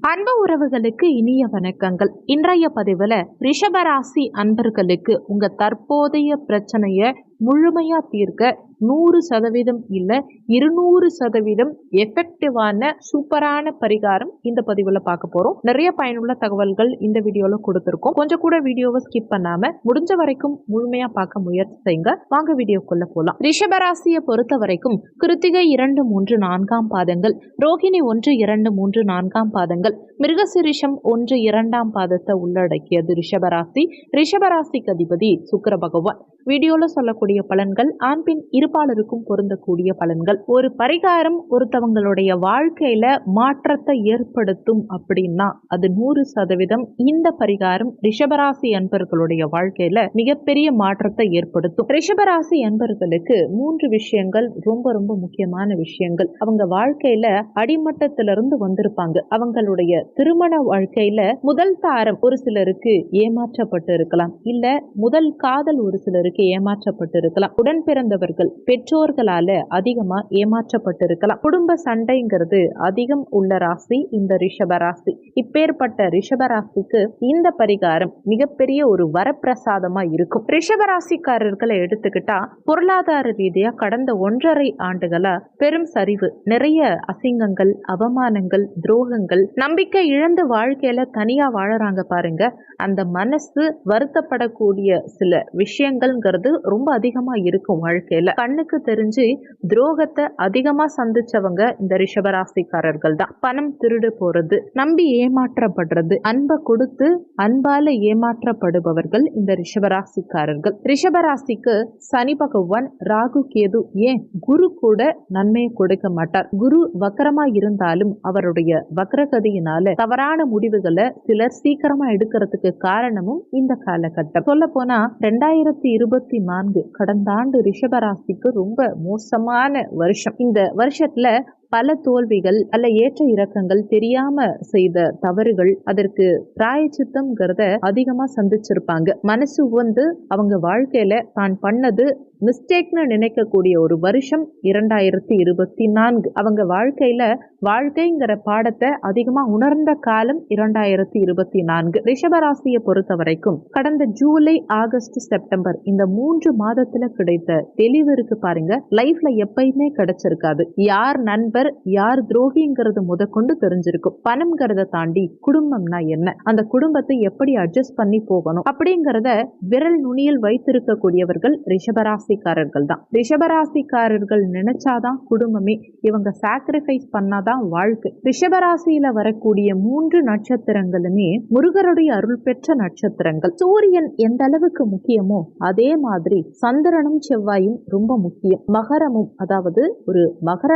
அன்பு உறவுகளுக்கு இனிய வணக்கங்கள். இன்றைய பதிவில் ரிஷபராசி அன்பர்களுக்கு உங்கள் தற்போதைய பிரச்சனையை முழுமையா தீர்க்க நூறு சதவீதம் இல்லை இருநூறு சதவீதம் எஃபெக்டிவான சூப்பரான பரிகாரம் இந்த பதிவில் பார்க்க போறோம். நிறைய பயனுள்ள தகவல்கள் இந்த வீடியோல கொடுத்துருக்கோம். கொஞ்சம் கூட வீடியோவை ஸ்கிப் பண்ணாம முடிஞ்ச வரைக்கும் முழுமையா பார்க்க முயற்சி செய்யுங்க. வாங்க வீடியோக்குள்ள போலாம். ரிஷபராசியை பொறுத்த வரைக்கும் கிருத்திகை இரண்டு மூன்று நான்காம் பாதங்கள் ரோகிணி ஒன்று இரண்டு மூன்று நான்காம் பாதங்கள் மிருகசிரிஷம் ஒன்று இரண்டாம் பாதத்தை உள்ளடக்கியது ரிஷபராசி. ரிஷபராசிக்கு அதிபதி சுக்கர பகவான். வீடியோல சொல்லக்கூடிய பலன்கள் ஆண் பெண் இருபாலருக்கும் பொருந்தக்கூடிய பலன்கள். ஒரு பரிகாரம் ஒருத்தவங்களுடைய வாழ்க்கையில மாற்றத்தை ஏற்படுத்தும் அப்படின்னா அது நூறு சதவீதம் இந்த பரிகாரம் ரிஷபராசி அன்பர்களுடைய வாழ்க்கையில மிகப்பெரிய மாற்றத்தை ஏற்படுத்தும். ரிஷபராசி அன்பர்களுக்கு மூன்று விஷயங்கள் ரொம்ப ரொம்ப முக்கியமான விஷயங்கள். அவங்க வாழ்க்கையில அடிமட்டத்திலிருந்து வந்திருப்பாங்க. அவங்களுடைய திருமண வாழ்க்கையில முதல் தாரம் ஒரு சிலருக்கு ஏமாற்றப்பட்டு இருக்கலாம் இல்ல முதல் காதல் ஒரு சிலருக்கு ஏமாற்றப்பட்டு இருக்கலாம் உடன் பிறந்தவர்கள் பெற்றோர்களால அதிகமா ஏமாற்றப்பட்டு இருக்கலாம் குடும்ப சண்டைங்கிறது அதிகம் உள்ள ராசி இந்த ரிஷப ராசி. இப்பேற்பட்ட ரிஷப ராசிக்கு இந்த பரிகாரம் மிகப்பெரிய ஒரு வரப்பிரசாதமா இருக்கும். ரிஷப ராசிக்காரர்களை எடுத்துக்கிட்டா பொருளாதார ரீதியா கடந்த ஒன்றரை ஆண்டுகளா பெரும் சரிவு. நிறைய அசிங்கங்கள் அவமானங்கள் துரோகங்கள். நம்பிக்கை இழந்து வாழ்க்கையில தனியா வாழறாங்க பாருங்க. அந்த மனசு வருத்தப்படக்கூடிய சில விஷயங்கள்ங்கிறது ரொம்ப அதிகமா இருக்கும் வாழ்க்கையில. கண்ணுக்கு தெரிஞ்சு துரோகத்தை அதிகமா சந்திச்சவங்க இந்த ரிஷபராசிக்காரர்கள் தான். பணம் திருடு போறது நம்பி ஏமாற்றப்படுறது அன்பை கொடுத்து அன்பால ஏமாற்றப்படுபவர்கள் இந்த ரிஷபராசிக்காரர்கள். ரிஷபராசிக்கு சனி பகவான் ராகு கேது ஏன் குரு கூட நன்மையை கொடுக்க மாட்டார். குரு வக்கரமா இருந்தாலும் அவருடைய வக்ரகதியினால தவறான முடிவுகளை சிலர் சீக்கிரமா எடுக்கிறதுக்கு காரணமும் இந்த காலகட்டம். சொல்ல போனா ரெண்டாயிரத்தி இருபத்தி நான்கு கடந்த ஆண்டு ரிஷபராசிக்கு ரொம்ப மோசமான வருஷம். இந்த வருஷத்துல பல தோல்விகள் அல்ல ஏற்ற இறக்கங்கள் தெரியாம செய்த தவறுகள் அதற்கு பிராயச்சித்தம்ங்கிறத அதிகமா சந்திச்சிருப்பாங்க. மனசு வந்து அவங்க வாழ்க்கையில தான் பண்ணது மிஸ்டேக்னு நினைக்கக்கூடிய ஒரு வருஷம் இரண்டாயிரத்தி இருபத்தி நான்கு அவங்க வாழ்க்கையில வாழ்க்கைங்கிற பாடத்தை அதிகமா உணர்ந்த காலம் இரண்டாயிரத்தி இருபத்தி நான்கு ரிஷபராசியை பொறுத்த வரைக்கும் கடந்த ஜூலை ஆகஸ்ட் செப்டம்பர் இந்த மூன்று மாதத்துல கிடைத்த தெளிவு இருக்கு பாருங்க. லைஃப்ல எப்பயுமே கிடைச்சிருக்காது. யார் நண்பர் யார் துரோகிங்கிறது முதற்கொண்டு தெரிஞ்சிருக்கும். பணம்ங்கிறத தாண்டி குடும்பம்னா என்ன? அந்த குடும்பத்தை எப்படி அட்ஜஸ்ட் பண்ணி போகணும்? அப்படிங்கிறத விரல் நுனியில் வைத்திருக்கக்கூடியவர்கள் ரிஷபராசிக்காரர்கள் தான். ரிஷபராசிக்காரர்கள் நினைச்சாதான் குடும்பமே இவங்க சாக்ரிஃபைஸ் பண்ணாதான் வாழ்க்கை. ரிஷபராசியில வரக்கூடிய மூன்று நட்சத்திரங்களுமே முருகருடைய அருள் பெற்ற நட்சத்திரங்கள். சூரியன் எந்த அளவுக்கு முக்கியமோ அதே மாதிரி சந்திரனும் செவ்வாயும் ரொம்ப முக்கியம். மகரமும் அதாவது ஒரு மகர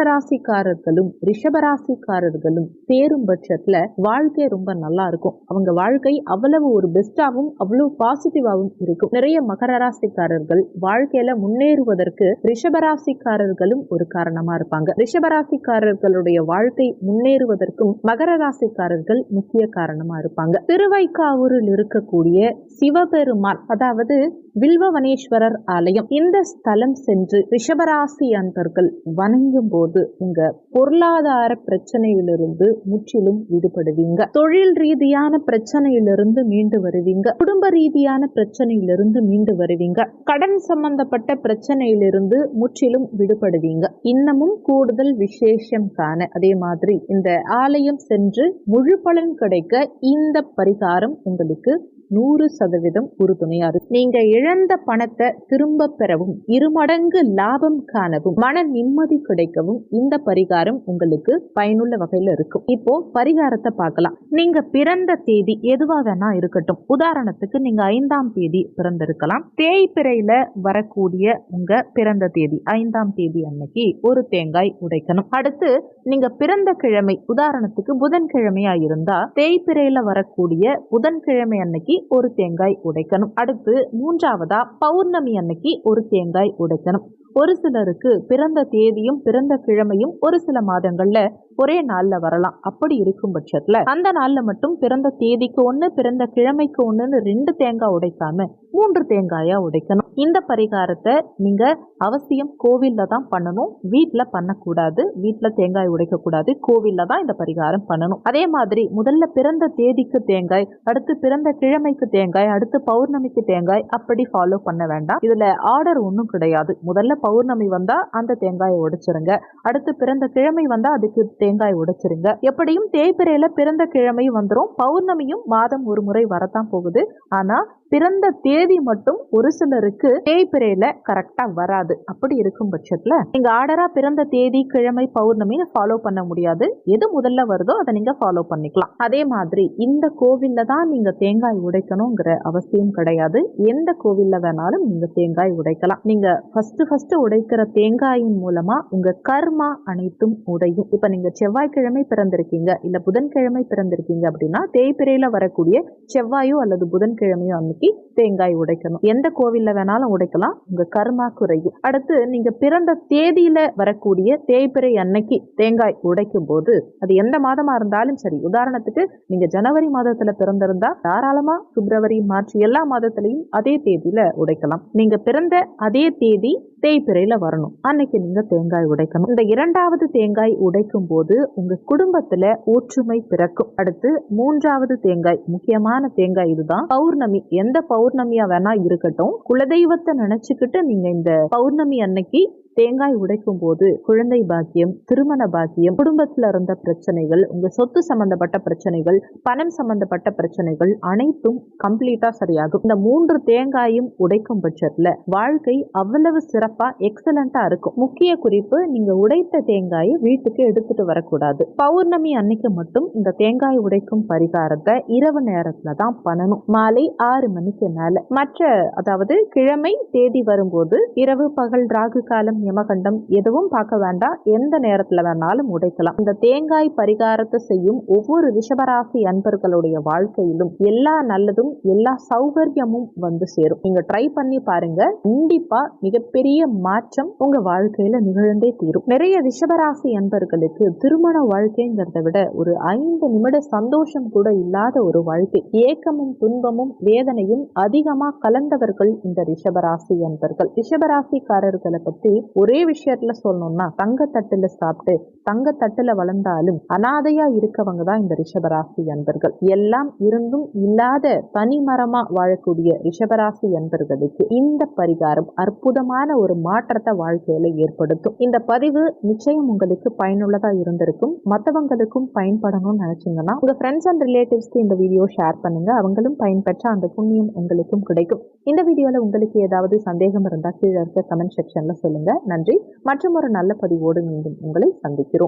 ராசிக்காரர்களும் ரிஷபராசிக்காரர்களும் சேரும் பட்சத்துல வாழ்க்கை ரொம்ப நல்லா இருக்கும். அவங்க வாழ்க்கை அவ்வளவு ஒரு பெஸ்டாவும் அவ்வளவு பாசிட்டிவாவும் இருக்கும். நிறைய மகர ராசிக்காரர்கள் வாழ்க்கையில முன்னேறுவதற்கு ரிஷபராசிக்காரர்களும் ஒரு காரணமா இருப்பாங்க. ரிஷபராசிக்காரர்களுடைய வாழ்க்கை முன்னேறுவதற்கும் மகர ராசிக்காரர்கள் முக்கிய காரணமா இருப்பாங்க. திருவைக்காவூரில் இருக்கக்கூடிய சிவபெருமான் அதாவது வில்வவனேஸ்வரர் ஆலயம். இந்த ஸ்தலம் சென்று ரிஷபராசி அன்பர்கள் வணங்கும் போது உங்க பொருளாதார பிரச்சனையிலிருந்து முற்றிலும் விடுபடுவீங்க. தொழில் ரீதியான பிரச்சனையிலிருந்து மீண்டு வருவீங்க. குடும்ப ரீதியான பிரச்சனையிலிருந்து மீண்டு வருவீங்க. கடன் சம்பந்தப்பட்ட பிரச்சனையிலிருந்து முற்றிலும் விடுபடுவீங்க. இன்னமும் கூடுதல் விசேஷம் காண. அதே மாதிரி இந்த ஆலயம் சென்று முழு பலன் கிடைக்க இந்த பரிகாரம் உங்களுக்கு நூறு சதவீதம் உறுதுணையா இருக்கும் நீங்க இழந்த பணத்தை திரும்ப பெறவும் இருமடங்கு லாபம் காணவும் மன நிம்மதி கிடைக்கவும் இந்த பரிகாரம் உங்களுக்கு பயனுள்ள வகையில இருக்கும். இப்போ பரிகாரத்தை பார்க்கலாம். நீங்க பிறந்த தேதி எதுவா வேணா இருக்கட்டும். உதாரணத்துக்கு நீங்க ஐந்தாம் தேதி பிறந்திருக்கலாம். தேய்பிறையில வரக்கூடிய உங்க பிறந்த தேதி ஐந்தாம் தேதி அன்னைக்கு ஒரு தேங்காய் உடைக்கணும். அடுத்து நீங்க பிறந்த கிழமை உதாரணத்துக்கு புதன்கிழமையா இருந்தா தேய்பிறையில வரக்கூடிய புதன்கிழமை அன்னைக்கு ஒரு தேங்காய் உடைக்கணும். அடுத்து மூன்றாவதா பௌர்ணமி அன்னைக்கு ஒரு தேங்காய் உடைக்கணும். ஒரு சிலருக்கு பிறந்த தேதியும் பிறந்த கிழமையும் ஒரு சில மாதங்கள்ல ஒரே நாள்ல வரலாம். அப்படி இருக்கும் பட்சத்துல அந்த நாள்ல மட்டும் பிறந்த தேதிக்கு ஒண்ணு பிறந்த கிழமைக்கு ஒண்ணுன்னு ரெண்டு தேங்காய் உடைக்காம மூன்று தேங்காயா உடைக்கணும். இந்த பரிகாரத்தை நீங்க அவசியம் கோவில்ல தான் பண்ணணும். வீட்டுல பண்ணக்கூடாது. வீட்டுல தேங்காய் உடைக்கக்கூடாது. கோவில்ல தான் இந்த பரிகாரம் பண்ணணும். அதே மாதிரி முதல்ல பிறந்த தேதிக்கு தேங்காய் அடுத்து பிறந்த கிழமைக்கு தேங்காய் அடுத்து பௌர்ணமிக்கு தேங்காய் அப்படி ஃபாலோ பண்ண வேண்டாம். இதுல ஆர்டர் ஒன்றும் கிடையாது. முதல்ல பௌர்ணமி வந்தா அந்த தேங்காயை உடைச்சிருங்க. அடுத்து பிறந்த கிழமை வந்தா அதுக்கு தேங்காய் உடைச்சிருங்க. எப்படியும் தேய்பிரையில பிறந்த கிழமை வந்துடும் பௌர்ணமியும் மாதம் ஒரு முறை வரத்தான் போகுது. ஆனா பிறந்த தேதி மட்டும் ஒரு சிலருக்கு தேய்பிரையில கரெக்டா வராது. அப்படி இருக்கும் பட்சத்துல நீங்க ஆர்டரா பிறந்த தேதி கிழமை பௌர்ணமி ஃபாலோ பண்ண முடியாது. எது முதல்ல வருதோ அதை நீங்க ஃபாலோ பண்ணிக்கலாம். அதே மாதிரி இந்த கோவில்ல தான் நீங்க தேங்காய் உடைக்கணுங்கிற அவசியம் கிடையாது. எந்த கோவில்ல வேணாலும் நீங்க தேங்காய் உடைக்கலாம். நீங்க ஃபர்ஸ்ட் ஃபர்ஸ்ட் உடைக்கிற தேங்காயின் மூலமா உங்க கர்மா அனைத்தும் உடையும். இப்ப நீங்க செவ்வாய்க்கிழமை பிறந்திருக்கீங்க இல்ல புதன்கிழமை பிறந்திருக்கீங்க அப்படின்னா தேய்பிரையில வரக்கூடிய செவ்வாயோ அல்லது புதன்கிழமையோ அன்னைக்கு தேங்காய் உடைக்கணும். எந்த கோவில்ல வேணாலும் உடைக்கலாம். உங்க கர்மா குறையும். அடுத்து நீங்க பிறந்த தேதியில வரக்கூடிய தேய்பிறை அன்னைக்கு தேங்காய் உடைக்கும் போது அது எந்த மாதமா இருந்தாலும் சரி உதாரணத்துக்கு நீங்க ஜனவரி மாதத்துல பிறந்திருந்தா தாராளமா பிப்ரவரி மார்ச் எல்லா மாதத்துலையும் அதே தேதியில உடைக்கலாம். நீங்க பிறந்த அதே தேதி தேய்பிறையில் வரணும். அன்னைக்கு நீங்க தேங்காய் உடைக்கணும். இந்த இரண்டாவது தேங்காய் உடைக்கும் போது உங்க குடும்பத்துல ஒற்றுமை பிறக்கும். அடுத்து மூன்றாவது தேங்காய் முக்கியமான தேங்காய் இதுதான். பௌர்ணமி எந்த பௌர்ணமியா வேணா இருக்கட்டும் குலதெய்வத்தை நினைச்சுக்கிட்டு நீங்க இந்த பௌர்ணமி அன்னைக்கு தேங்காய் உடைக்கும் போது குழந்தை பாக்கியம் திருமண பாக்கியம் குடும்பத்தில் இருந்த பிரச்சனைகள் உங்க சொத்து சம்பந்தப்பட்ட பிரச்சனைகள் பணம் சம்பந்தப்பட்ட பிரச்சனைகள் அனைத்தும் கம்ப்ளீட்டா சரியாகும். இந்த மூன்று தேங்காயும் உடைக்கும் பட்சத்துல வாழ்க்கை அவ்வளவு சிறப்பா எக்ஸலண்டா இருக்கும். முக்கிய குறிப்பு நீங்க உடைத்த தேங்காயை வீட்டுக்கு எடுத்துட்டு வரக்கூடாது. பௌர்ணமி அன்னைக்கு மட்டும் இந்த தேங்காய் உடைக்கும் பரிகாரத்தை இரவு நேரத்துல தான் பண்ணணும். மாலை ஆறு மணிக்கு மேல. மற்ற அதாவது கிழமை தேதி வரும்போது இரவு பகல் ராகு காலம் யமகண்டம் எதுவும் பார்க்க வேண்டாம். எந்த நேரத்தில் வேணாலும் உடைக்கலாம். இந்த தேங்காய் பரிகாரத்தை செய்யும் ஒவ்வொரு ரிஷபராசி அன்பர்களுடைய வாழ்க்கையிலும் எல்லா நல்லதும் எல்லா சௌகரியமும் வந்து சேரும். நீங்க ட்ரை பண்ணி பாருங்க. கண்டிப்பா மிகப்பெரிய மாற்றம் உங்க வாழ்க்கையில நிகழ்ந்தே தீரும். நிறைய ரிஷபராசி அன்பர்களுக்கு திருமண வாழ்க்கைங்கிறத விட ஒரு ஐந்து நிமிட சந்தோஷம் கூட இல்லாத ஒரு வாழ்க்கை. ஏக்கமும் துன்பமும் வேதனையும் அதிகமா கலந்தவர்கள் இந்த ரிஷபராசி அன்பர்கள். ரிஷபராசிக்காரர்களை பத்தி ஒரே விஷயத்துல சொல்லணும்னா தங்கத்தட்டுல சாப்பிட்டு தங்கத்தட்டுல வளர்ந்தாலும் அனாதையா இருக்கவங்க தான் இந்த ரிஷபராசி அன்பர்கள் எல்லாம் இருந்தும் இல்லாத தனிமரமா வாழக்கூடிய ரிஷபராசி அன்பர்களுக்கு இந்த பரிகாரம் அற்புதமான ஒரு மாற்றத்தை வாழ்க்கையில ஏற்படுத்தும். இந்த பதிவு நிச்சயம் உங்களுக்கு பயனுள்ளதா இருந்திருக்கும். மற்றவங்களுக்கும் பயன்படணும்னு நினைச்சீங்கன்னா உங்க ஃப்ரெண்ட்ஸ் அண்ட் ரிலேட்டிவ்ஸ்க்கு இந்த வீடியோ ஷேர் பண்ணுங்க. அவங்களும் பயன்பெற்ற அந்த புண்ணியம் உங்களுக்கும் கிடைக்கும். இந்த வீடியோல உங்களுக்கு ஏதாவது சந்தேகம் இருந்தா கீழே இருக்க கமெண்ட் செக்ஷன்ல சொல்லுங்க. நன்றி. மற்றும் ஒரு நல்ல பதிவோடு மீண்டும் உங்களை சந்திக்கிறோம்.